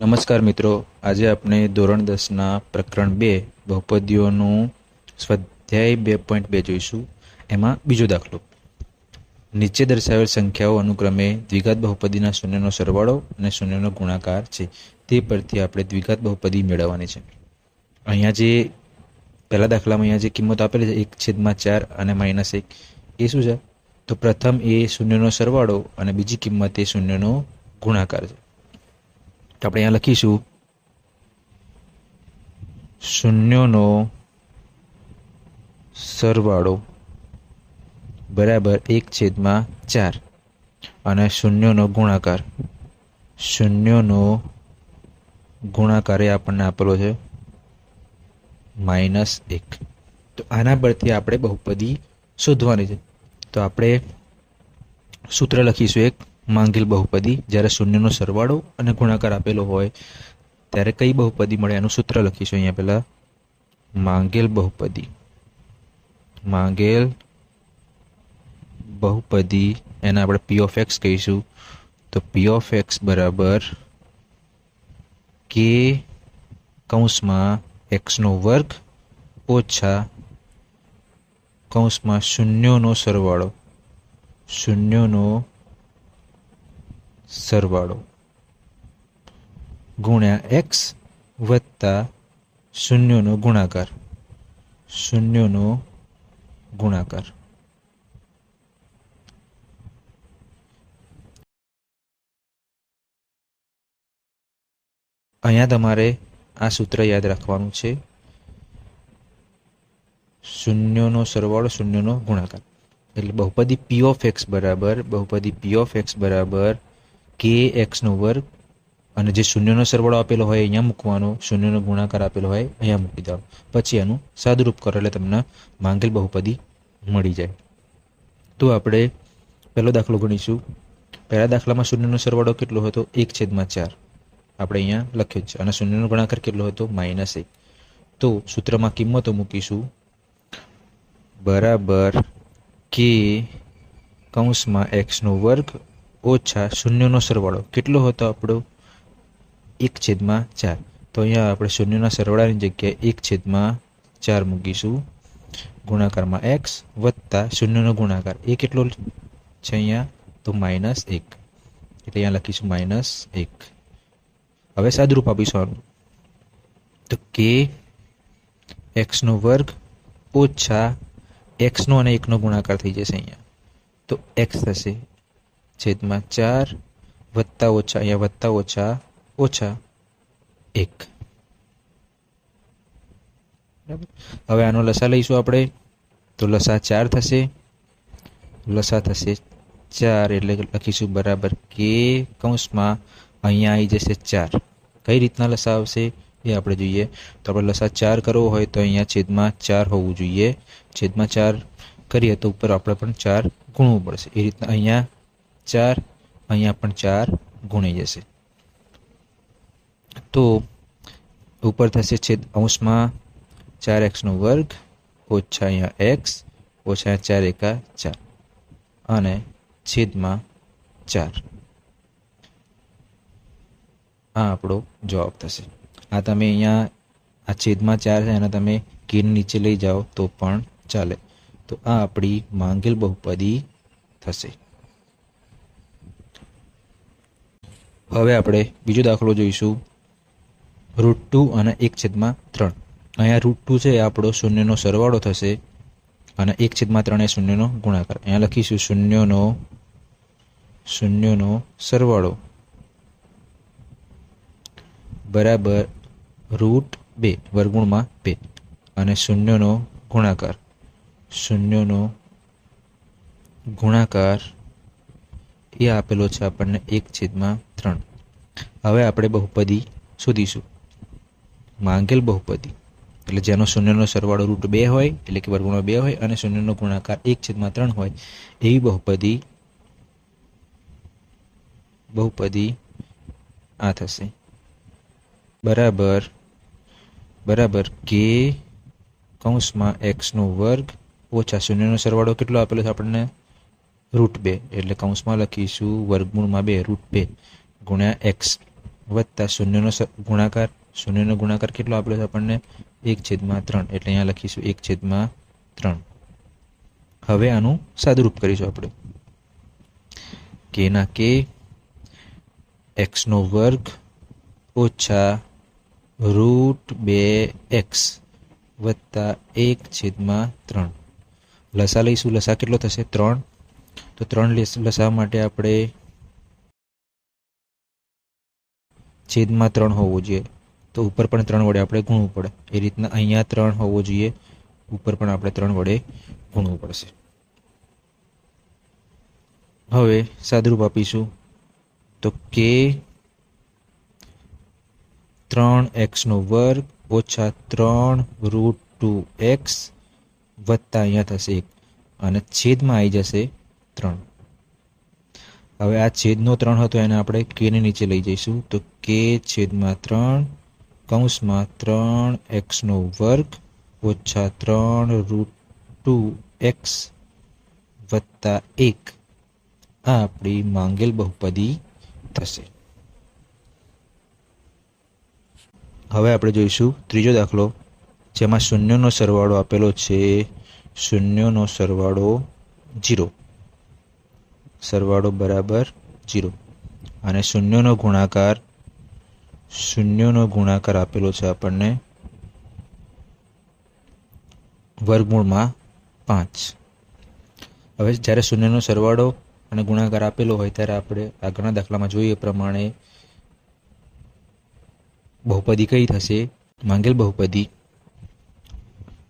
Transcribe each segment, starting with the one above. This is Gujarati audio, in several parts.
નમસ્કાર મિત્રો. આજે આપણે ધોરણ દસના પ્રકરણ બે, બહુપદીઓનું સ્વાધ્યાય બે પોઈન્ટ બે જોઈશું. એમાં બીજો દાખલો. નીચે દર્શાવેલ સંખ્યાઓ અનુક્રમે દ્વિઘાત બહુપદીના શૂન્યનો સરવાળો અને શૂન્યનો ગુણાકાર છે. તે પરથી આપણે દ્વિઘાત બહુપદી મેળવવાની છે. અહીંયા જે પહેલા દાખલામાં અહીંયા જે કિંમત આપેલી છે, એક છેદમાં ચાર અને માઇનસ એક, એ શું છે? તો પ્રથમ એ શૂન્યનો સરવાળો અને બીજી કિંમત એ શૂન્યનો ગુણાકાર છે. તો આપણે અહીંયા લખીશું શૂન્યનો સરવાળો બરાબર એક છેદમાં ચાર અને શૂન્યનો ગુણાકાર. શૂન્યનો ગુણાકાર એ આપણને આપેલો છે માઇનસ એક. તો આના પરથી આપણે બહુપદી શોધવાની છે. તો આપણે સૂત્ર લખીશું એક માંગેલ બહુપદી જ્યારે શૂન્યનો સરવાળો અને ગુણાકાર આપેલો હોય, ત્યારે કઈ બહુપદી મળે? એનું સૂત્ર લખીશું અહીંયા પહેલાં. માંગેલ બહુપદી. માંગેલ બહુપદી, એને આપણે પી ઓફ એક્સ કહીશું. તો પી ઓફ એક્સ બરાબર કે કૌંસમાં એક્સનો વર્ગ ઓછા કૌંસમાં શૂન્યોનો સરવાળો. શૂન્યોનો સરવાળો. ગુણ્યા એક્સ વત્તા શૂન્યનો ગુણાકાર. શૂન્યનો ગુણાકાર. અહીંયા તમારે આ સૂત્ર યાદ રાખવાનું છે. શૂન્યનો સરવાળો, શૂન્યનો ગુણાકાર. એટલે બહુપદી પી ઓફ એક્સ બરાબર, બહુપદી પી ઓફ એક્સ બરાબર કે એક્સનો વર્ગ અને જે શૂન્યનો સરવાળો આપેલો હોય અહીંયા મૂકવાનો, શૂન્યનો ગુણાકાર આપેલો હોય અહીંયા મૂકી દેવાનો પછી એનું સાદુરૂપ કરો એટલે તમને માંગેલ બહુપદી મળી જાય. તો આપણે પહેલો દાખલો ગણીશું. પહેલા દાખલામાં શૂન્યનો સરવાળો કેટલો હતો? એક છેદમાં ચાર. આપણે અહીંયા લખ્યો છે. અને શૂન્યનો ગુણાકાર કેટલો હતો? માઇનસ એક. તો સૂત્રમાં કિંમતો મૂકીશું. બરાબર કે કૌંસમાં એક્સનો વર્ગ ઓછા શૂન્યનો સરવાળો કેટલો હતો આપણો? એક છેદમાં ચાર. તો અહીંયા આપણે શૂન્યના સરવાળાની જગ્યાએ એક છેદમાં ચાર મૂકીશું. ગુણાકારમાં એક્સ વત્તા શૂન્યનો ગુણાકાર. એ કેટલો છે અહીંયા? તો માઇનસ એક. એટલે અહીંયા લખીશું માઇનસ એક. હવે સાદરૂપ આપીશું આનું. તો કે એક્સનો વર્ગ ઓછા એક્સનો અને એકનો ગુણાકાર થઈ જશે અહીંયા. તો એક્સ થશે છેદમાં ચાર વત્તા ઓછા અહીંયા વત્તા ઓછા ઓછા એક. બરાબર? હવે આનો લસા લઈશું આપણે. તો લસા ચાર થશે. લસા થશે ચાર એટલે લખીશું બરાબર કે કૌંસમાં અહીંયા આવી જશે ચાર. કઈ રીતના લસા આવશે એ આપણે જોઈએ. તો આપણે લસા ચાર કરવો હોય તો અહીંયા છેદમાં ચાર હોવું જોઈએ. છેદમાં ચાર કરીએ તો ઉપર આપણે પણ ચાર ગુણવું પડશે. એ રીતના અહીંયા ચાર, અહીંયા પણ ચાર ગુણી જશે. તો ઉપર થશે છેદ અંશમાં ચાર એક્સનો વર્ગ, ઓછા અહીંયા એક્સ, ઓછા ચાર એકા ચાર, અને છેદમાં ચાર. આ આપણો જવાબ થશે. આ તમે અહીંયા, આ છેદમાં ચાર છે એના તમે કિર નીચે લઈ જાઓ તો પણ ચાલે. તો આ આપણી માંગેલ બહુપદી થશે. હવે આપણે બીજો દાખલો જોઈશું. રૂટ ટુ અને એક છેદમાં ત્રણ. અહીંયા રૂટ ટુ છે એ આપણો શૂન્યનો સરવાળો થશે અને એક છેદમાં ત્રણ એ શૂન્યનો ગુણાકાર. અહીંયા લખીશું શૂન્યનો શૂન્યનો સરવાળો. બરાબર રૂટ બે, વર્ગુણમાં બે. અને શૂન્યનો ગુણાકાર. શૂન્યનો ગુણાકાર એ આપેલો છે આપણને એક છેદમાં ત્રણ. હવે આપણે બહુપદી શોધીશું. માંગેલ બહુપદી. એટલે જેનો શૂન્યનો સરવાળો રૂટ બે હોય, એટલે કે વર્ગુણો બે હોય, અને શૂન્યનો ગુણાકાર એક છેદમાં ત્રણ હોય, એવી બહુપદી બહુપદી આ થશે. બરાબર બરાબર કે કૌંસમાં એક્સનો વર્ગ ઓછા શૂન્યનો સરવાળો કેટલો આપેલો છે આપણને? રૂટ બે. એટલે કૌંસમાં લખીશું વર્ગમૂળમાં બે રૂટ બે. ગુણ્યા એક્સ વત્તા શૂન્યનો ગુણાકાર. શૂન્યનો ગુણાકાર કેટલો? આપેલો છે આપણને એક છેદમાં ત્રણ. એટલે અહીંયા લખીશું એક છેદમાં ત્રણ. હવે આનું સાદુરૂપ કરીશું આપણે. કેના કે એક્સનો વર્ગ ઓછા રૂટ બે એક્સ વત્તા એક છેદમાં ત્રણ. લસા લઈશું. લસા કેટલો થશે? ત્રણ. તો ત્રણ લસા માટે આપણે છેદમાં ત્રણ હોવું જોઈએ. તો ઉપર પણ ત્રણ વડે આપણે ગુણવું પડે. એ રીતના અહીંયા ત્રણ હોવો જોઈએ. ઉપર પણ આપણે ત્રણ વડે ગુણવું પડશે. હવે સાદરૂપ આપીશું. તો કે ત્રણ એક્સનો વર્ગ ઓછા ત્રણ રૂટ ટુ એક્સ વત્તા અહીંયા થશે એક. અને છેદમાં આવી જશે ત્રણ. હવે આ છેદનો ત્રણ હતો, એને આપણે કેને નીચે લઈ જઈશું. તો કે છેદમાં ત્રણ, કૌંસમાં ત્રણ એક્સનો વર્ગ, ઓછા ત્રણ રૂટ ટુ એક્સ વત્તા એક. આ આપણી માંગેલ બહુપદી થશે. હવે આપણે જોઈશું ત્રીજો દાખલો, જેમાં શૂન્યનો સરવાળો આપેલો છે. શૂન્યનો સરવાળો જીરો સરવાળો બરાબર જીરો અને શૂન્યનો ગુણાકાર શૂન્યનો ગુણાકાર આપેલો છે આપણને વર્ગમૂળમાં પાંચ. હવે જ્યારે શૂન્યનો સરવાળો અને ગુણાકાર આપેલો હોય ત્યારે આપણે આગળના દાખલામાં જોઈએ પ્રમાણે બહુપદી કઈ થશે? માંગેલ બહુપદી.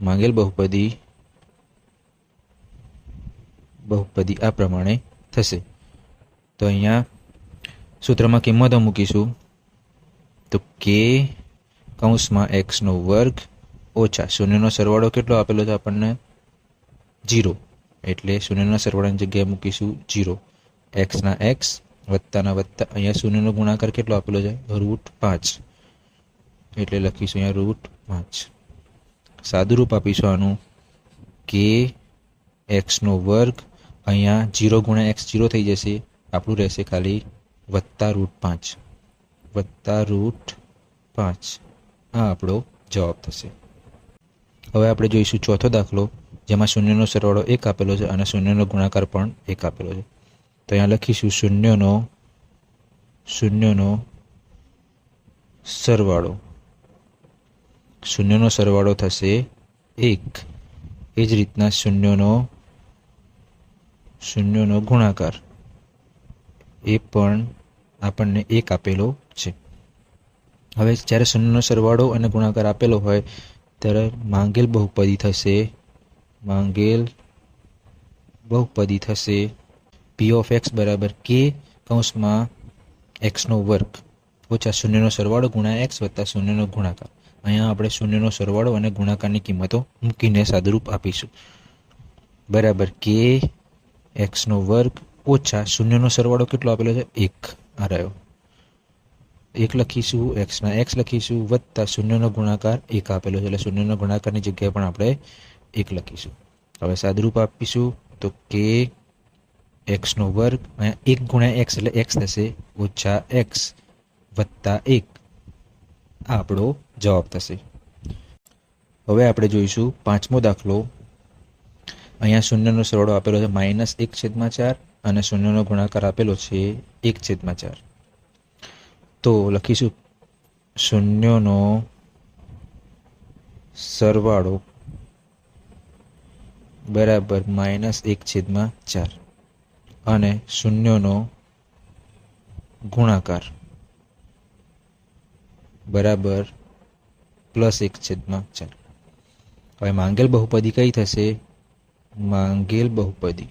માંગેલ બહુપદી. બહુપદી આ પ્રમાણે થશે. તો અહીંયા સૂત્રમાં કિંમતો મૂકીશું. તો કે કૌંસમાં એક્સનો વર્ગ ઓછા શૂન્યનો સરવાળો કેટલો આપેલો છે આપણને? જીરો એટલે શૂન્યના સરવાળાની જગ્યાએ મૂકીશું જીરો એક્સના એક્સ વત્તાના વત્તા, અહીંયા શૂન્યનો ગુણાકાર કેટલો આપેલો છે? રૂટ પાંચ. એટલે લખીશું અહીંયા રૂટ પાંચ. સાદુરૂપ આપીશું આનું. કે એક્સનો વર્ગ અહીંયા જીરો ગુણ્યા એક્સ જીરો થઈ જશે. આપણું રહેશે ખાલી વત્તા રૂટ પાંચ. વત્તા રૂટ પાંચ. આ આપણો જવાબ થશે. હવે આપણે જોઈશું ચોથો દાખલો, જેમાં શૂન્યનો સરવાળો એક આપેલો છે અને શૂન્યનો ગુણાકાર પણ એક આપેલો છે. તો અહીંયા લખીશું શૂન્યનો શૂન્યનો સરવાળો. શૂન્યનો સરવાળો થશે એક. એ જ રીતના શૂન્યનો શૂન્યનો ગુણાકાર. એ પણ આપણને એક આપેલો છે. હવે જ્યારે શૂન્યનો સરવાળો અને ગુણાકાર આપેલો હોય, ત્યારે માંગેલ બહુપદી થશે. માંગેલ બહુપદી થશે પી ઓફ એક્સ બરાબર કે કૌંસમાં એક્સનો વર્ગ ઓછા શૂન્યનો સરવાળો ગુણ્યા એક્સ વત્તા શૂન્યનો ગુણાકાર. અહીંયા આપણે શૂન્યનો સરવાળો અને ગુણાકારની કિંમતો મૂકીને સાદુરૂપ આપીશું. બરાબર કે એક્સનો વર્ગ ઓછા શૂન્યનો સરવાળો કેટલો આપેલો છે? એક. આ રહ્યો. એક લખીશું, એક્સના એક્સ લખીશું, વત્તા શૂન્યનો ગુણાકાર એક આપેલો છે. એટલે શૂન્યનો ગુણાકારની જગ્યાએ પણ આપણે એક લખીશું. હવે સાદુરૂપ આપીશું તો કે એક્સનો વર્ગ અહીંયા એક ગુણ્યા એક્સ એટલે એક્સ થશે ઓછા એક્સ વત્તા એક. આપણો જવાબ થશે. હવે આપણે જોઈશું પાંચમો દાખલો. અહીંયા શૂન્યનો સરવાળો આપેલો છે, માઇનસ એક છેદમાં ચાર અને શૂન્યનો ગુણાકાર આપેલો છે, એક છેદમાં ચાર. તો લખીશું, શૂન્યનો સરવાળો બરાબર માઇનસ એક છેદમાં ચાર અને શૂન્યનો ગુણાકાર બરાબર પ્લસ એક છેદમાં ચાર. હવે માંગેલ બહુપદી કઈ થશે? માંગેલ બહુપદી.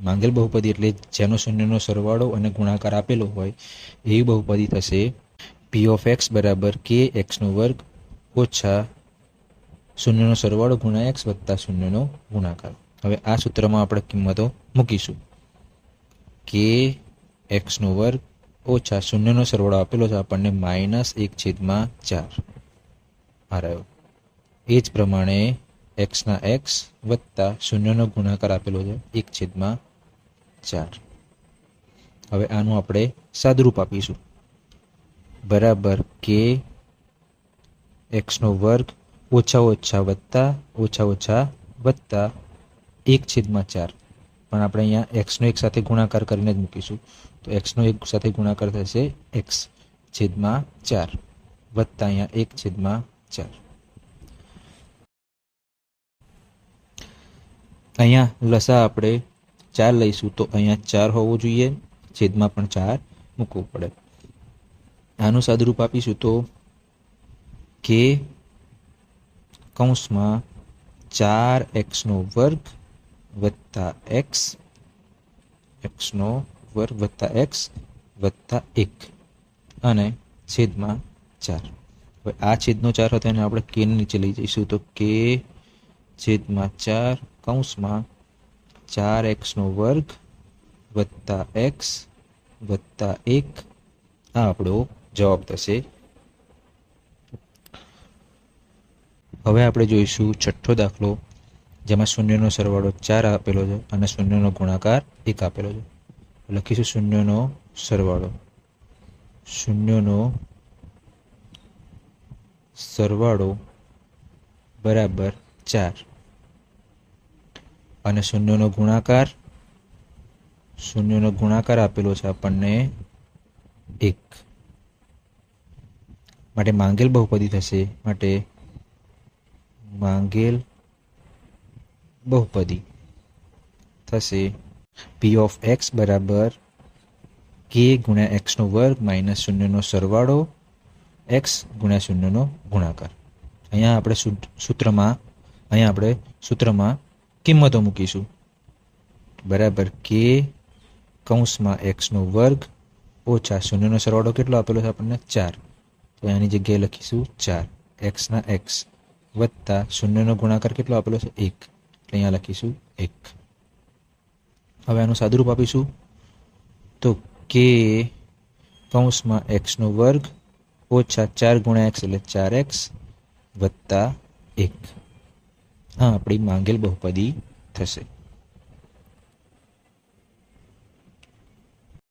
માંગેલ બહુપદી એટલે જેનો શૂન્યનો સરવાળો અને ગુણાકાર આપેલો હોય, એવી બહુપદી થશે પી ઓફ એક્સ બરાબર કે એક્સનો વર્ગ ઓછા શૂન્યનો સરવાળો ગુણ્યા એક્સ વત્તા શૂન્યનો ગુણાકાર. હવે આ સૂત્રમાં આપણે કિંમતો મૂકીશું. કે એક્સનો વર્ગ ઓછા શૂન્યનો સરવાળો આપેલો છે, આપણને માઇનસ એક છેદમાં ચાર. આ રહ્યો. એ જ પ્રમાણે એક્સના એક્સ વત્તા શૂન્યનો ગુણાકાર આપેલો છે એક છેદમાં ચાર. હવે આનું આપણે સાદરૂપ આપીશું. બરાબર કે એક્સનો વર્ગ ઓછા ઓછા વત્તા ઓછા ઓછા વત્તા એક છેદમાં ચાર. પણ આપણે અહીંયા એક્સનો એક સાથે ગુણાકાર કરીને જ મૂકીશું. તો એક્સનો એક સાથે ગુણાકાર થશે એક્સ છેદમાં ચાર વત્તા અહીંયા એક છેદમાં ચાર. અહીંયા લસા આપણે ચાર લઈશું તો અહીંયા ચાર હોવો જોઈએ, છેદમાં પણ ચાર મૂકવું પડે. આનું સાદુરૂપ આપીશું તો કે કૌંસમાં ચાર એક્સનો વર્ગ વત્તા એક્સ, એક્સનો વર્ગ વત્તા એક્સ વત્તા એક અને છેદમાં ચાર. હવે આ છેદનો ચાર હતો એને આપણે કે નીચે લઈ જઈશું તો કે છેદમાં ચાર કૌંસમાં ચાર એક્સનો વર્ગ વત્તા એક્સ વત્તા એક આ આપણો જવાબ થશે. હવે આપણે જોઈશું છઠ્ઠો દાખલો, જેમાં શૂન્યનો સરવાળો ચાર આપેલો છે અને શૂન્યનો ગુણાકાર એક આપેલો છે. લખીશું શૂન્યનો સરવાળો. શૂન્યનો સરવાળો બરાબર ચાર. અને શૂન્યનો ગુણાકાર શૂન્યનો ગુણાકાર આપેલો છે આપણને એક. માટે માંગેલ બહુપદી થશે. માટે માંગેલ બહુપદી થશે. પી ઓફ એક્સ બરાબર કે ગુણ્યા એક્સનો વર્ગ માઇનસ શૂન્યનો સરવાળો એક્સ ગુણ્યા શૂન્યનો ગુણાકાર. અહીંયા આપણે સૂત્રમાં, અહીંયા આપણે સૂત્રમાં કિંમતો મૂકીશું. બરાબર કે કૌંસમાં એક્સનો વર્ગ ઓછા શૂન્યનો સરવાળો કેટલો આપેલો છે આપણને? ચાર. તો એની જગ્યાએ લખીશું ચાર. એક્સના એક્સ વત્તા શૂન્યનો ગુણાકાર કેટલો આપેલો છે? એક. એટલે અહીંયા લખીશું એક. હવે આનું સાદુરૂપ આપીશું. તો કે કૌંસમાં એક્સનો વર્ગ ઓછા ચાર ગુણ્યા એક્સ એટલે ચાર એક્સ વત્તા એક. આ આપણી માંગેલ બહુપદી થશે.